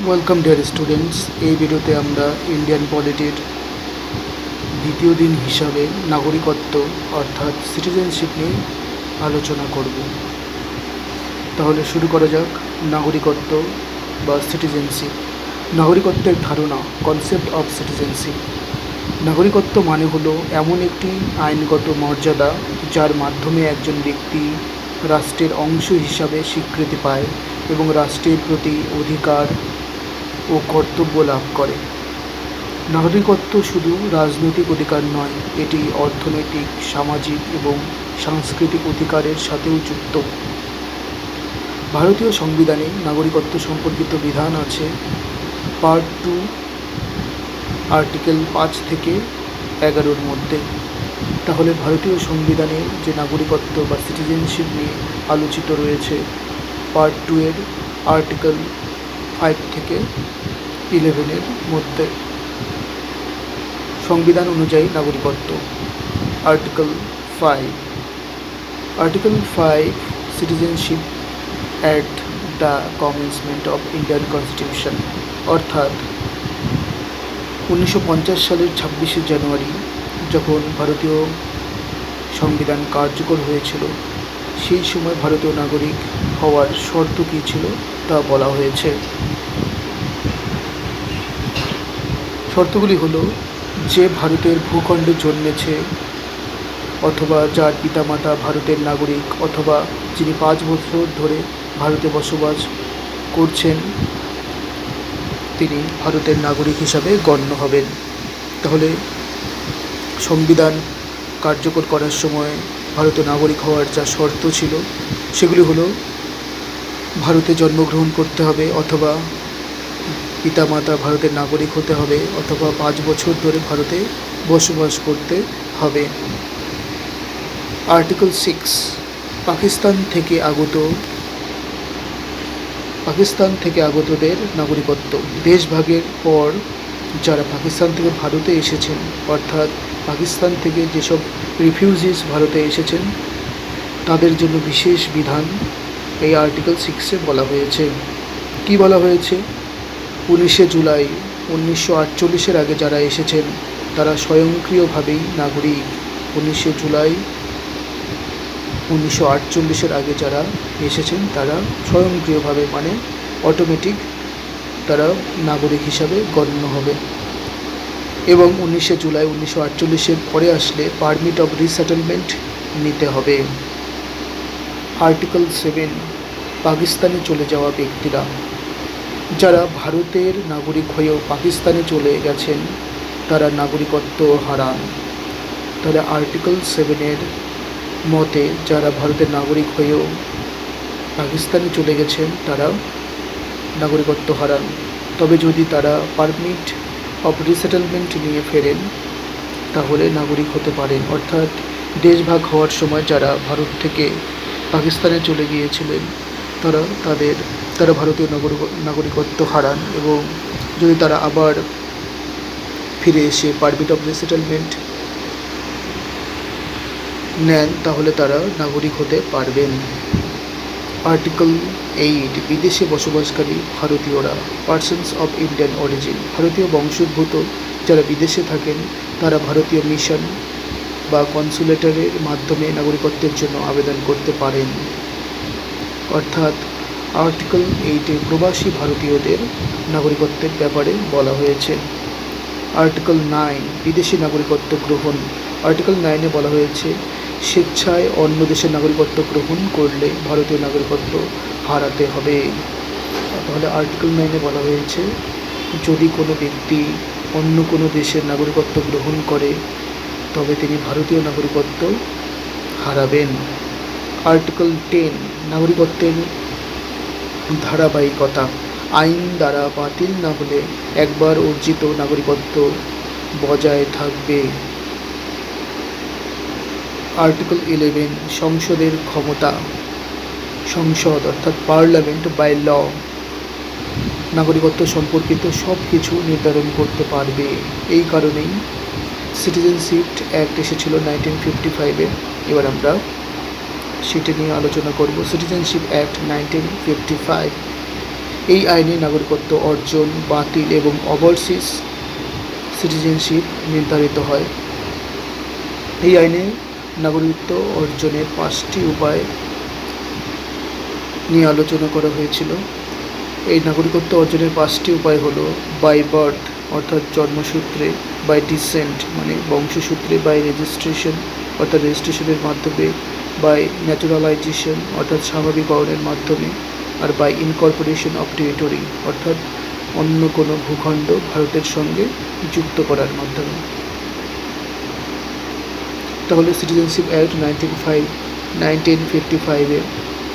Welcome dear students এই ভিডিওতে আমরা ইন্ডিয়ান পলিটির দ্বিতীয় দিন হিসাবে নাগরিকত্ব অর্থাৎ সিটিজেনশিপ নিয়ে আলোচনা করব। তাহলে শুরু করা যাক। নাগরিকত্ব বা সিটিজেনশিপ নাগরিকত্বের ধারণা কনসেপ্ট অফ সিটিজেনশিপ নাগরিকত্ব মানে হলো এমন একটি আইনগত মর্যাদা যার মাধ্যমে একজন ব্যক্তি রাষ্ট্রের অংশ হিসাবে স্বীকৃতি পায় এবং রাষ্ট্রের প্রতি অধিকার ও কর্তব্য লাভ করে। নাগরিকত্ব শুধু রাজনৈতিক অধিকার নয়, এটি অর্থনৈতিক, সামাজিক এবং সাংস্কৃতিক অধিকারের সাথেও যুক্ত। ভারতীয় সংবিধানে নাগরিকত্ব সম্পর্কিত বিধান আছে পার্ট টু, আর্টিকেল পাঁচ থেকে এগারোর মধ্যে। তাহলে ভারতীয় সংবিধানে যে নাগরিকত্ব বা সিটিজেনশিপ নিয়ে আলোচিত রয়েছে, পার্ট টু এর আর্টিকেল ফাইভ থেকে ইলেভেনের মধ্যে। সংবিধান অনুযায়ী নাগরিকত্ব article five article five citizenship at the commencement of Indian constitution অর্থাৎ, উনিশশো পঞ্চাশ সালের ছাব্বিশে জানুয়ারি, যখন ভারতীয় সংবিধান কার্যকর হয়েছিল, সেই সময় ভারতীয় নাগরিক হওয়ার শর্ত কী ছিল তা বলা হয়েছে। শর্তগুলি হলো যে ভারতের ভূখণ্ডে জন্মেছে অথবা যার পিতামাতা ভারতের নাগরিক অথবা যিনি পাঁচ বছর ধরে ভারতে বসবাস করছেন, তিনি ভারতের নাগরিক হিসাবে গণ্য হবেন। তাহলে সংবিধান কার্যকর করার সময় ভারতীয় নাগরিক হওয়ার যা শর্ত ছিল, সেগুলি হলো ভারতে জন্মগ্রহণ করতে হবে অথবা পিতামাতা ভারতের নাগরিক হতে হবে অথবা পাঁচ বছর ধরে ভারতে বসবাস করতে হবে। আর্টিকেল সিক্স পাকিস্তান থেকে আগত, পাকিস্তান থেকে আগতদের নাগরিকত্ব। দেশভাগের পর যারা পাকিস্তান থেকে ভারতে এসেছেন, অর্থাৎ পাকিস্তান থেকে যেসব রিফিউজিস ভারতে এসেছেন, তাদের জন্য বিশেষ বিধান এই আর্টিকেল সিক্সে বলা হয়েছে। কি বলা হয়েছে? উনিশে জুলাই উনিশশো আটচল্লিশের আগে যারা এসেছেন, তারা স্বয়ংক্রিয়ভাবেই নাগরিক। উনিশে জুলাই উনিশশো আটচল্লিশের আগে যারা এসেছেন, তারা স্বয়ংক্রিয়ভাবে মানে অটোমেটিক তারা নাগরিক হিসাবে গণ্য হবে। এবং উনিশে জুলাই উনিশশো আটচল্লিশের পরে আসলে পারমিট অফ রিসেটেলমেন্ট নিতে হবে। আর্টিকেল সেভেন পাকিস্তানে চলে যাওয়া ব্যক্তিরা। যারা ভারতের নাগরিক হয়েও পাকিস্তানে চলে গেছেন, তারা নাগরিকত্ব হারান। তাহলে আর্টিকেল সেভেনের মতে যারা ভারতের নাগরিক হয়েও পাকিস্তানে চলে গেছেন, তারা নাগরিকত্ব হারান। তবে যদি তারা পারমিট অফ রিসেটেলমেন্ট নিয়ে ফেরেন, তাহলে নাগরিক হতে পারেন। অর্থাৎ দেশভাগ হওয়ার সময় যারা ভারত থেকে পাকিস্তানে চলে গিয়েছিলেন, তারা তাদের তারা ভারতীয় নাগরিক নাগরিকত্ব হারান এবং যদি তারা আবার ফিরে এসে পারমিট অফ রিসেটেলমেন্ট নেন, তাহলে তারা নাগরিক হতে পারবেন। আর্টিকেল এইট, বিদেশে বসবাসকারী ভারতীয়রা পার্সনস অফ ইন্ডিয়ান অরিজিন ভারতীয় বংশোদ্ভূত যারা বিদেশে থাকেন, তারা ভারতীয় মিশন বা কনসুলেটরের মাধ্যমে নাগরিকত্বের জন্য আবেদন করতে পারেন। অর্থাৎ আর্টিকেল এইটে প্রবাসী ভারতীয়দের নাগরিকত্বের ব্যাপারে বলা হয়েছে। আর্টিকেল নাইন, বিদেশি নাগরিকত্ব গ্রহণ। আর্টিকেল নাইনে বলা হয়েছে, স্বেচ্ছায় অন্য দেশের নাগরিকত্ব গ্রহণ করলে ভারতীয় নাগরিকত্ব হারাতে হবে। তাহলে আর্টিকেল নাইনে বলা হয়েছে, যদি কোনো ব্যক্তি অন্য কোনো দেশের নাগরিকত্ব গ্রহণ করে, তবে তিনি ভারতীয় নাগরিকত্ব হারাবেন। আর্টিকেল টেন, নাগরিকত্বের ধারাবাহিকতা, আইন দ্বারা বাতিল না হলে একবার অর্জিত নাগরিকত্ব বজায় থাকবে। আর্টিকেল ইলেভেন, সংসদের ক্ষমতা, সংসদ অর্থাৎ পার্লামেন্ট বাই ল, নাগরিকত্ব সম্পর্কিত সব কিছু নির্ধারণ করতে পারবে। এই কারণেই সিটিজেনশিপ অ্যাক্ট এসেছিল নাইনটিন ফিফটি ফাইভে এবার আমরা সেটি নিয়ে আলোচনা করব। Citizenship act nineteen fifty five এই আইনে নাগরিকত্ব অর্জন, বাতিল এবং ওভারসিজ সিটিজেনশিপ নির্ধারিত হয়। এই আইনে নাগরিকত্ব অর্জনের পাঁচটি উপায় নিয়ে আলোচনা করা হয়েছিল। এই নাগরিকত্ব অর্জনের পাঁচটি উপায় হলো বাই বার্থ অর্থাৎ জন্মসূত্রে বাই ডিসেন্ট মানে বংশসূত্রে বাই রেজিস্ট্রেশন অর্থাৎ রেজিস্ট্রেশনের মাধ্যমে বাই ন্যাচুরালাইজেশন অর্থাৎ স্বাভাবিকরণের মাধ্যমে, আর বাই ইনকর্পোরেশন অফ টেরিটরি অর্থাৎ অন্য কোনো ভূখণ্ড ভারতের সঙ্গে যুক্ত করার মাধ্যমে। তাহলে citizenship act nineteen five nineteen fifty ফাইভে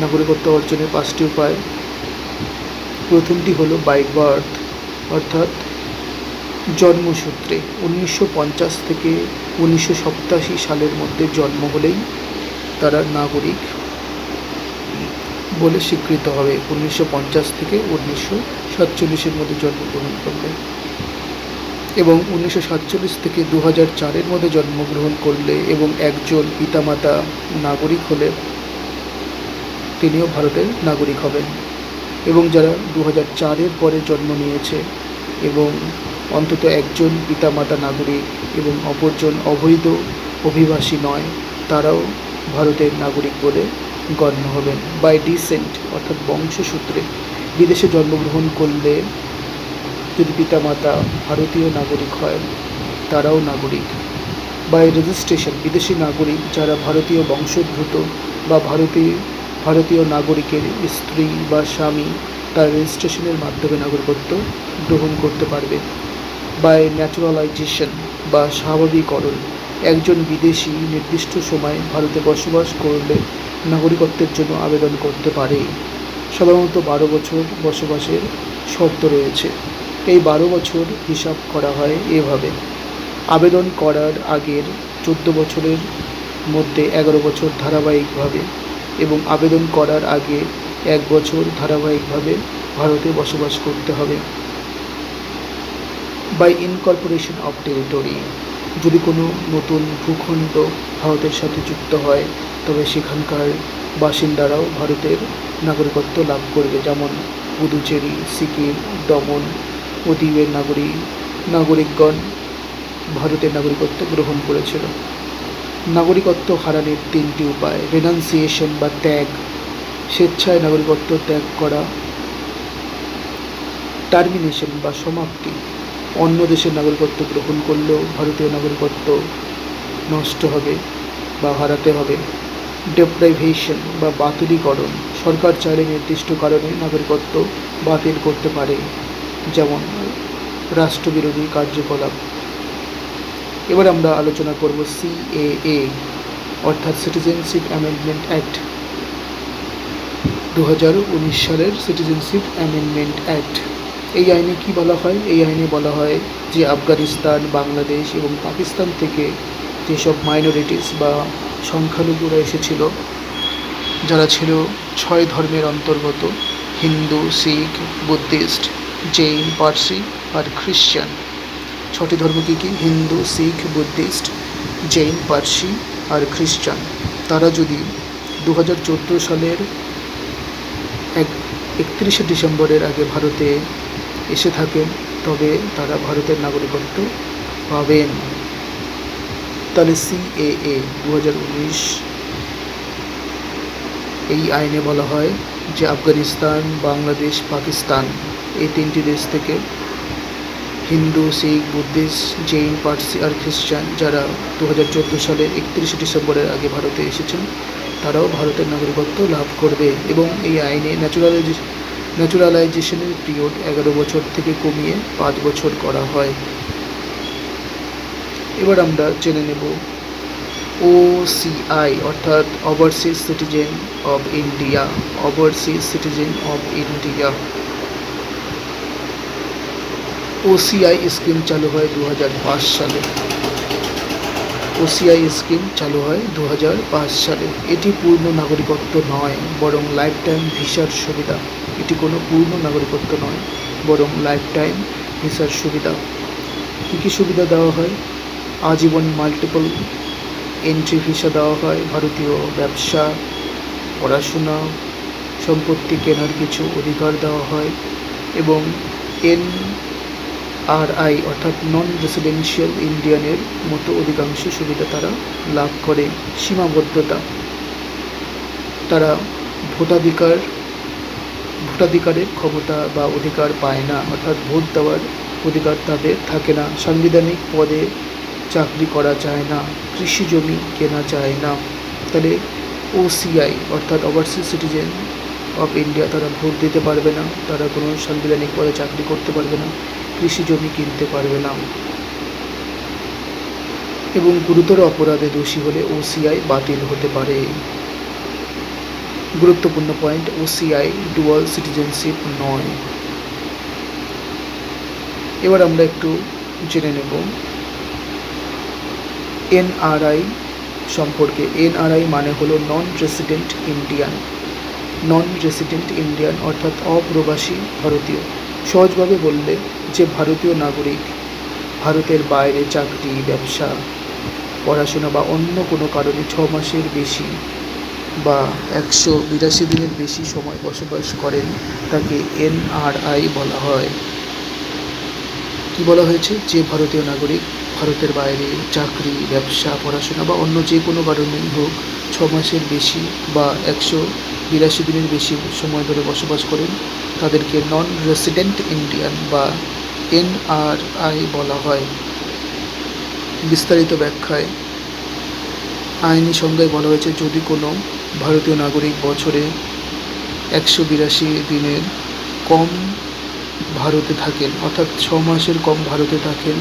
নাগরিকত্ব অর্জনের পাঁচটি উপায়। প্রথমটি হলো বাই বার্থ অর্থাৎ জন্মসূত্রে। উনিশশো পঞ্চাশ থেকে উনিশশো সালের মধ্যে জন্ম হলেই তারা নাগরিক বলে স্বীকৃত হবে। উনিশশো পঞ্চাশ থেকে উনিশশো সাতচল্লিশের মধ্যে জন্মগ্রহণ করলে এবং উনিশশো সাতচল্লিশ থেকে দু হাজার চারের মধ্যে জন্মগ্রহণ করলে এবং একজন পিতামাতা নাগরিক হলে তিনিও ভারতের নাগরিক হবেন এবং যারা দু হাজার চারের পরে জন্ম নিয়েছে এবং অন্তত একজন পিতামাতা নাগরিক এবং অপরজন অবৈধ অভিবাসী নয়, তারাও ভারতের নাগরিক বলে গণ্য হবেন। বাই ডিসেন্ট অর্থাৎ বংশসূত্রে বিদেশে জন্মগ্রহণ করলে যদি পিতামাতা ভারতীয় নাগরিক হয়, তারাও নাগরিক। বাই রেজিস্ট্রেশন বিদেশি নাগরিক যারা ভারতীয় বংশোদ্ভূত বা ভারতীয় ভারতীয় নাগরিকের স্ত্রী বা স্বামী তার রেজিস্ট্রেশনের মাধ্যমে নাগরিকত্ব গ্রহণ করতে পারবে। বাই ন্যাচুরালাইজেশন বা স্বাভাবিকরণ একজন বিদেশি নির্দিষ্ট সময়ে ভারতে বসবাস করলে নাগরিকত্বের জন্য আবেদন করতে পারে। সাধারণত বারো বছর বসবাসের শর্ত রয়েছে। এই বারো বছর হিসাব করা হয় এভাবে। আবেদন করার আগের চোদ্দ বছরের মধ্যে এগারো বছর ধারাবাহিকভাবে এবং আবেদন করার আগে এক বছর ধারাবাহিকভাবে ভারতে বসবাস করতে হবে। বাই ইনকর্পোরেশন অফ টেরিটরি যদি কোনো নতুন ভূখণ্ড ভারতের সাথে যুক্ত হয়, তবে সেখানকার বাসিন্দারাও ভারতের নাগরিকত্ব লাভ করবে, যেমন পুদুচেরি, সিকিম, দমন ও দ্বীপের নাগরিক নাগরিকগণ ভারতের নাগরিকত্ব গ্রহণ করেছিল। নাগরিকত্ব হারানোর তিনটি উপায় রেনান্সিয়েশন বা ত্যাগ। স্বেচ্ছায় নাগরিকত্ব ত্যাগ করা টার্মিনেশন বা সমাপ্তি। অন্য দেশের নাগরিকত্ব গ্রহণ করলেও ভারতীয় নাগরিকত্ব নষ্ট হবে বা হারাতে হবে। ডেপ্রাইভেশন বা বাতিলীকরণ সরকার চাইলে নির্দিষ্ট কারণে নাগরিকত্ব বাতিল করতে পারে, যেমন রাষ্ট্রবিরোধী কার্যকলাপ। এবার আমরা আলোচনা করব সিএএ অর্থাৎ সিটিজেনশিপ অ্যামেন্ডমেন্ট অ্যাক্ট দু হাজার উনিশ সালের সিটিজেনশিপ অ্যামেন্ডমেন্ট অ্যাক্ট এই আইনে কি বলা হয়? এই আইনে বলা হয় যে আফগানিস্তান, বাংলাদেশ এবং পাকিস্তান থেকে যেসব মাইনরিটিস বা সংখ্যালঘুরা এসেছিল, যারা ছিল ছয় ধর্মের অন্তর্গত, হিন্দু, শিখ, বুদ্ধিস্ট, জৈন, পার্সি আর খ্রিশ্চান। ছটি ধর্ম কী কী? হিন্দু, শিখ, বুদ্ধিস্ট, জৈন, পার্সি আর খ্রিশ্চান। তারা যদি দু হাজার চোদ্দ সালের এক একত্রিশে ডিসেম্বরের আগে ভারতে এসে থাকেন, তবে তারা ভারতের নাগরিকত্ব পাবেন তাহলে সিএএ দু হাজার উনিশ এই আইনে বলা হয় যে আফগানিস্তান, বাংলাদেশ, পাকিস্তান এই তিনটি দেশ থেকে হিন্দু, শিখ, বুদ্ধিস্ট, জৈন, পার্সি আর খ্রিস্টান যারা দু হাজার চোদ্দ সালের একত্রিশে ডিসেম্বরের আগে ভারতে এসেছেন, তারাও ভারতের নাগরিকত্ব লাভ করবে এবং এই আইনে ন্যাচুরালাইজেশন ন্যাচুরালাইজেশনের পিরিয়ড এগারো বছর থেকে কমিয়ে পাঁচ বছর করা হয়। এবার আমরা জেনে নেব ওসিআই অর্থাৎ overseas citizen of India overseas citizen of India OCI scheme চালু হয় দু সালে। ওসিআই স্কিম চালু হয় দু হাজার পাঁচ সালে। এটি পূর্ণ নাগরিকত্ব নয়, বরং লাইফ টাইম ভিসার সুবিধা। এটি কোনো পূর্ণ নাগরিকত্ব নয়, বরং লাইফ টাইম ভিসার সুবিধা। কী কী সুবিধা দেওয়া হয়? আজীবন মাল্টিপল এন্ট্রি ভিসা দেওয়া হয়, ভারতীয় ব্যবসা, পড়াশোনা, সম্পত্তি কেনার কিছু অধিকার দেওয়া হয় এবং এন আর আই অর্থাৎ নন রেসিডেন্সিয়াল ইন্ডিয়ানের মতো অধিকাংশ সুবিধা তারা লাভ করে সীমাবদ্ধতা। তারা ভোটাধিকার, ভোটাধিকারের ক্ষমতা বা অধিকার পায় না, অর্থাৎ ভোট দেওয়ার অধিকার তাদের থাকে না, সাংবিধানিক পদে চাকরি করা যায় না, কৃষি জমি কেনা যায় না। তাহলে ওসিআই অর্থাৎ ওভারসিজ সিটিজেন অফ ইন্ডিয়া তারা ভোট দিতে পারবে না, তারা কোনো সাংবিধানিক পদে চাকরি করতে পারবে না। কৃষি জমি কিনতে পারবে না। এবং গুরুতর অপরাধে দোষী হলে ওসিআই বাতিল হতে পারে। গুরুত্বপূর্ণ পয়েন্ট ওসিআই ডুয়াল সিটিজেনশিপ নয়। এবার আমরা একটু জেনে নেব। এনআরআই সম্পর্কে। এনআরআই মানে হলো non resident Indian non resident Indian অর্থাৎ অপ্রবাসী ভারতীয়। সহজভাবে বললে যে ভারতীয় নাগরিক, ভারতের বাইরে চাকরি, ব্যবসা, পড়াশোনা বা অন্য কোনো কারণে ছ মাসের বেশি বা একশো বিরাশি দিনের বেশি সময় বসবাস করেন, তাকে এনআরআই বলা হয়। কি বলা হয়েছে? যে ভারতীয় নাগরিক, ভারতের বাইরে চাকরি, ব্যবসা, পড়াশোনা বা অন্য যে কোনো কারণেই হোক ছ মাসের বেশি বা একশো বিরাশি দিনের বেশি সময় ধরে বসবাস করেন, তাদেরকে নন রেসিডেন্ট ইন্ডিয়ান বা এনআরআই বলা হয়। বিস্তারিত ব্যাখ্যায়, আইনি সংজ্ঞায় বলা হয়েছে, যদি কোনো ভারতীয় নাগরিক বছরে একশো বিরাশি দিনের কম ভারতে থাকেন, অর্থাৎ ছ মাসের কম ভারতে থাকেন,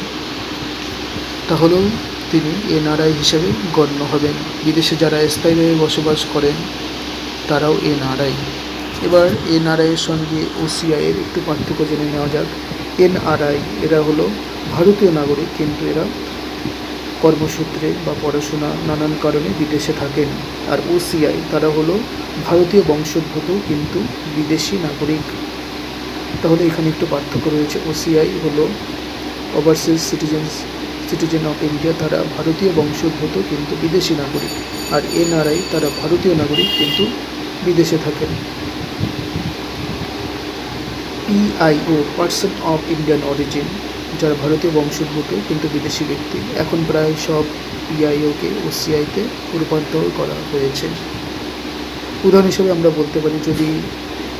তাহলেও তিনি এনআরআই হিসেবে গণ্য হবেন। বিদেশে যারা স্থায়ীভাবে বসবাস করেন তারাও এনআরআই এবার এনআরআই এর সঙ্গে ওসিআই এর একটু পার্থক্য জেনে নেওয়া যাক। এনআরআই এরা হলো ভারতীয় নাগরিক, কিন্তু এরা কর্মসূত্রে বা পড়াশোনা নানান কারণে বিদেশে থাকেন। আর ওসিআই, তারা হলো ভারতীয় বংশোদ্ভূত, কিন্তু বিদেশি নাগরিক। তাহলে এখানে একটু পার্থক্য রয়েছে। ওসিআই হলো overseas citizens citizen of India তারা ভারতীয় বংশোদ্ভূত, কিন্তু বিদেশি নাগরিক। আর এনআরআই তারা ভারতীয় নাগরিক, কিন্তু বিদেশে থাকেন। PIO person of Indian origin যারা ভারতীয় বংশোদ্ভূত কিন্তু বিদেশি ব্যক্তি, এখন প্রায় সব পিআইওকে ওসিআইতে রূপান্তর করা হয়েছে। উদাহরণ হিসেবে আমরা বলতে পারি, যদি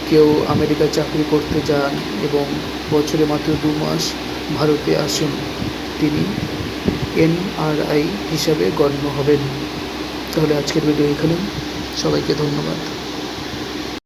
কেউ আমেরিকায় চাকরি করতে যান এবং বছরে মাত্র দু মাস ভারতে আসেন, তিনি এনআরআই হিসাবে গণ্য হবেন। তাহলে আজকের ভিডিও এখানে সবাইকে ধন্যবাদ।